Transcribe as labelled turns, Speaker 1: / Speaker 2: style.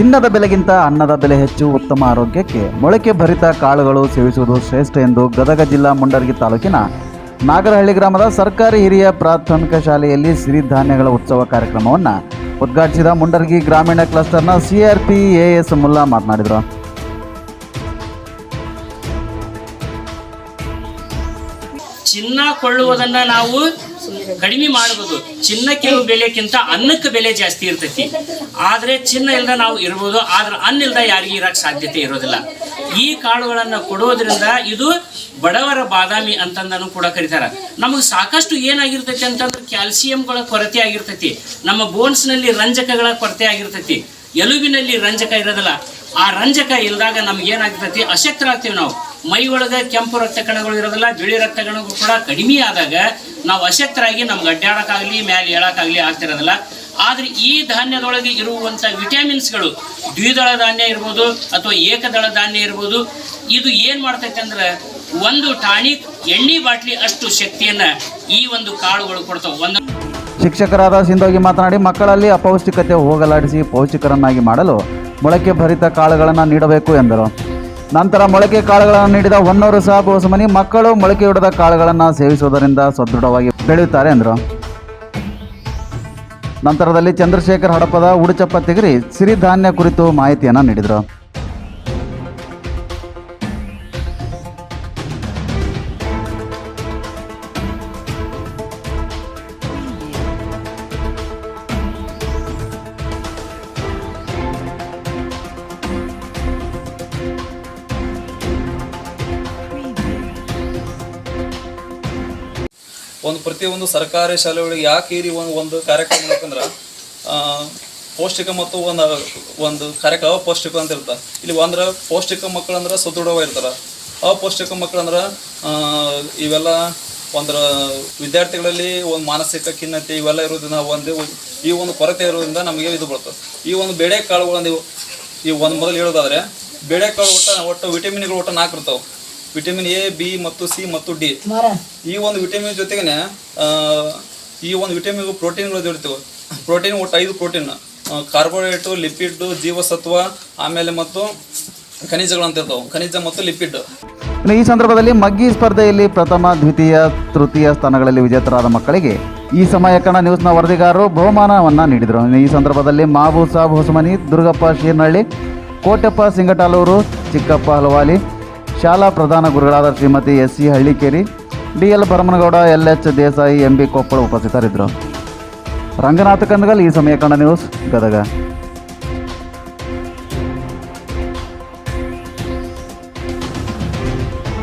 Speaker 1: ಚಿನ್ನದ ಬೆಲೆಗಿಂತ ಅನ್ನದ ಬೆಲೆ ಹೆಚ್ಚು ಉತ್ತಮ ಆರೋಗ್ಯಕ್ಕೆ ಮೊಳಕೆ ಭರಿತ ಕಾಳುಗಳು ಸೇವಿಸುವುದು ಶ್ರೇಷ್ಠ ಎಂದು ಗದಗ ಜಿಲ್ಲಾ ಮುಂಡರಗಿ ತಾಲೂಕಿನ ನಾಗರಹಳ್ಳಿ ಗ್ರಾಮದ ಸರ್ಕಾರಿ ಹಿರಿಯ ಪ್ರಾಥಮಿಕ ಶಾಲೆಯಲ್ಲಿ ಸಿರಿಧಾನ್ಯಗಳ ಉತ್ಸವ ಕಾರ್ಯಕ್ರಮವನ್ನು ಉದ್ಘಾಟಿಸಿದ ಮುಂಡರಗಿ ಗ್ರಾಮೀಣ ಕ್ಲಸ್ಟರ್ನ ಸಿಆರ್ಪಿ ಎಎಸ್ ಮುಲ್ಲಾ ಮಾತನಾಡಿದರು.
Speaker 2: ಚಿನ್ನ ಕೊಳ್ಳುವುದನ್ನು ನಾವು ಕಡಿಮೆ ಮಾಡಬಹುದು ಚಿನ್ನಕ್ಕೆ ಬೆಲೆಕ್ಕಿಂತ ಅನ್ನಕ್ಕೆ ಬೆಲೆ ಜಾಸ್ತಿ ಇರ್ತೈತಿ. ಆದ್ರೆ ಚಿನ್ನ ಇಲ್ದ ನಾವು ಇರ್ಬೋದು, ಆದ್ರೆ ಅನ್ನ ಇಲ್ದ ಯಾರಿಗೂ ಇರಕ್ ಸಾಧ್ಯತೆ ಇರೋದಿಲ್ಲ. ಈ ಕಾಳುಗಳನ್ನ ಕೊಡೋದ್ರಿಂದ ಇದು ಬಡವರ ಬಾದಾಮಿ ಅಂತಂದನು ಕೂಡ ಕರೀತಾರ. ನಮಗೆ ಸಾಕಷ್ಟು ಏನಾಗಿರ್ತೈತಿ ಅಂತಂದ್ರೆ ಕ್ಯಾಲ್ಸಿಯಂಗಳ ಕೊರತೆ ಆಗಿರ್ತೈತಿ. ನಮ್ಮ ಬೋನ್ಸ್ನಲ್ಲಿ ರಂಜಕಗಳ ಕೊರತೆ ಆಗಿರ್ತೈತಿ. ಎಲುಬಿನಲ್ಲಿ ರಂಜಕ ಇರೋದಿಲ್ಲ. ಆ ರಂಜಕ ಇಲ್ದಾಗ ನಮ್ಗೆ ಏನಾಗ್ತೈತಿ? ಅಶಕ್ತರಾಗ್ತೀವಿ ನಾವು. ಮೈ ಒಳಗೆ ಕೆಂಪು ರಕ್ತ ಕಣಗಳು ಇರೋದಿಲ್ಲ, ಬಿಳಿ ರಕ್ತ ಕಣಗಳು ಕೂಡ ಕಡಿಮೆ ಆದಾಗ ನಾವು ಅಶಕ್ತರಾಗಿ ನಮ್ಗೆ ಅಡ್ಡಾಡೋಕ್ಕಾಗಲಿ ಮೇಲೆ ಹೇಳೋಕ್ಕಾಗಲಿ ಆಗ್ತಿರೋದಿಲ್ಲ. ಆದ್ರೆ ಈ ಧಾನ್ಯದೊಳಗೆ ಇರುವಂಥ ವಿಟಮಿನ್ಸ್ಗಳು ದ್ವಿದಳ ಧಾನ್ಯ ಇರ್ಬೋದು ಅಥವಾ ಏಕದಳ ಧಾನ್ಯ ಇರ್ಬೋದು, ಇದು ಏನು ಮಾಡ್ತೈತೆ ಅಂದ್ರೆ ಒಂದು ಟಾನಿಕ್ ಎಣ್ಣೆ ಬಾಟ್ಲಿ ಅಷ್ಟು ಶಕ್ತಿಯನ್ನು ಈ ಒಂದು ಕಾಳುಗಳು ಕೊಡ್ತಾವೆ. ಒಂದು
Speaker 1: ಶಿಕ್ಷಕರಾದ ಸಿಂಧೋಗಿ ಮಾತನಾಡಿ, ಮಕ್ಕಳಲ್ಲಿ ಅಪೌಷ್ಟಿಕತೆ ಹೋಗಲಾಡಿಸಿ ಪೌಷ್ಟಿಕರನ್ನಾಗಿ ಮಾಡಲು ಮೊಳಕೆ ಭರಿತ ಕಾಳುಗಳನ್ನು ನೀಡಬೇಕು ಎಂದರು. ನಂತರ ಮೊಳಕೆ ಕಾಳುಗಳನ್ನು ನೀಡಿದ ಹೊನ್ನೂರು ಸಹ ಹೊಸಮನಿ ಮಕ್ಕಳು ಮೊಳಕೆಯೊಡೆದ ಕಾಳುಗಳನ್ನು ಸೇವಿಸುವುದರಿಂದ ಸದೃಢವಾಗಿ ಬೆಳೆಯುತ್ತಾರೆ ಎಂದರು. ನಂತರದಲ್ಲಿ ಚಂದ್ರಶೇಖರ್ ಹಡಪದ ಉಡುಚಪ್ಪ ತಿಗರಿ ಸಿರಿಧಾನ್ಯ ಕುರಿತು ಮಾಹಿತಿಯನ್ನು ನೀಡಿದರು.
Speaker 3: ಒಂದು ಪ್ರತಿಯೊಂದು ಸರ್ಕಾರಿ ಶಾಲೆಗಳಿಗೆ ಯಾಕೆ ಈ ಒಂದು ಒಂದು ಕಾರ್ಯಕ್ರಮ ಆ, ಪೌಷ್ಟಿಕ ಮತ್ತು ಒಂದು ಒಂದು ಕಾರ್ಯಕ್ರಮ ಅಪೌಷ್ಟಿಕ ಅಂತ ಇರ್ತಾರೆ. ಇಲ್ಲಿ ಅಂದ್ರೆ ಪೌಷ್ಟಿಕ ಮಕ್ಕಳಂದ್ರೆ ಸುದೃಢವಾಗಿರ್ತಾರೆ ಅಪೌಷ್ಟಿಕ ಮಕ್ಕಳಂದ್ರೆ ಇವೆಲ್ಲ ಒಂದ್ರ ವಿದ್ಯಾರ್ಥಿಗಳಲ್ಲಿ ಒಂದು ಮಾನಸಿಕ ಖಿನ್ನತೆ ಇವೆಲ್ಲ ಇರೋದ್ರಿಂದ ಒಂದು ಈ ಒಂದು ಕೊರತೆ ಇರೋದ್ರಿಂದ ನಮಗೆ ಇದು ಬರ್ತದೆ. ಈ ಒಂದು ಬೇಳೆ ಕಾಳುಗಳು ಈ ಒಂದು ಮೊದಲು ಹೇಳೋದಾದ್ರೆ ಬೇಳೆಕಾಳು ಊಟ ಒಟ್ಟು ವಿಟಮಿನ್ಗಳು ಊಟ ನಾಲ್ಕು ಇರ್ತಾವೆ. ವಿಟಮಿನ್ ಎ ಬಿ ಮತ್ತು ಸಿ ಮತ್ತು ಡಿ. ಈ ಒಂದು ವಿಟಮಿನ್ ಜೊತೆಗೇನೆ ಈ ಒಂದು ವಿಟಮಿನ್ ಪ್ರೋಟೀನ್ಗಳು ಜೊಡಿತವೆ ಪ್ರೋಟೀನ್ ಒಟ್ಟು ಐದು ಪ್ರೋಟೀನ್ ಕಾರ್ಬೋಹೈಡ್ರೇಟು ಲಿಪಿಡ್ ಜೀವಸತ್ವ ಆಮೇಲೆ ಮತ್ತು ಖನಿಜಗಳು ಅಂತ ಇರ್ತಾವೆ. ಖನಿಜ ಮತ್ತು ಲಿಪಿಡ್
Speaker 1: ಈ ಸಂದರ್ಭದಲ್ಲಿ ಮಗ್ಗಿ ಸ್ಪರ್ಧೆಯಲ್ಲಿ ಪ್ರಥಮ ದ್ವಿತೀಯ ತೃತೀಯ ಸ್ಥಾನಗಳಲ್ಲಿ ವಿಜೇತರಾದ ಮಕ್ಕಳಿಗೆ ಈ ಸಮಯ ಕನ್ನಡ ನ್ಯೂಸ್ನ ವರದಿಗಾರರು ಬಹುಮಾನವನ್ನು ನೀಡಿದರು. ಈ ಸಂದರ್ಭದಲ್ಲಿ ಮಾಬೂ ಸಾಬ್ ಹೊಸಮನಿ ದುರ್ಗಪ್ಪ ಶೀರ್ನಹಳ್ಳಿ ಕೋಟೆಪ್ಪ ಸಿಂಗಟಾಲೂರು ಚಿಕ್ಕಪ್ಪ ಹಲವಾಲಿ ಶಾಲಾ ಪ್ರಧಾನ ಗುರುಗಳಾದ Shrimati S C Hallikeri, D L Bharamanagouda L H Desai, M B Koppal ಉಪಸ್ಥಿತರಿದ್ದರು. ರಂಗನಾಥ ಕಂದಗಲ್ ಈ ಸಮಯ ಕನ್ನಡ ನ್ಯೂಸ್ ಗದಗ.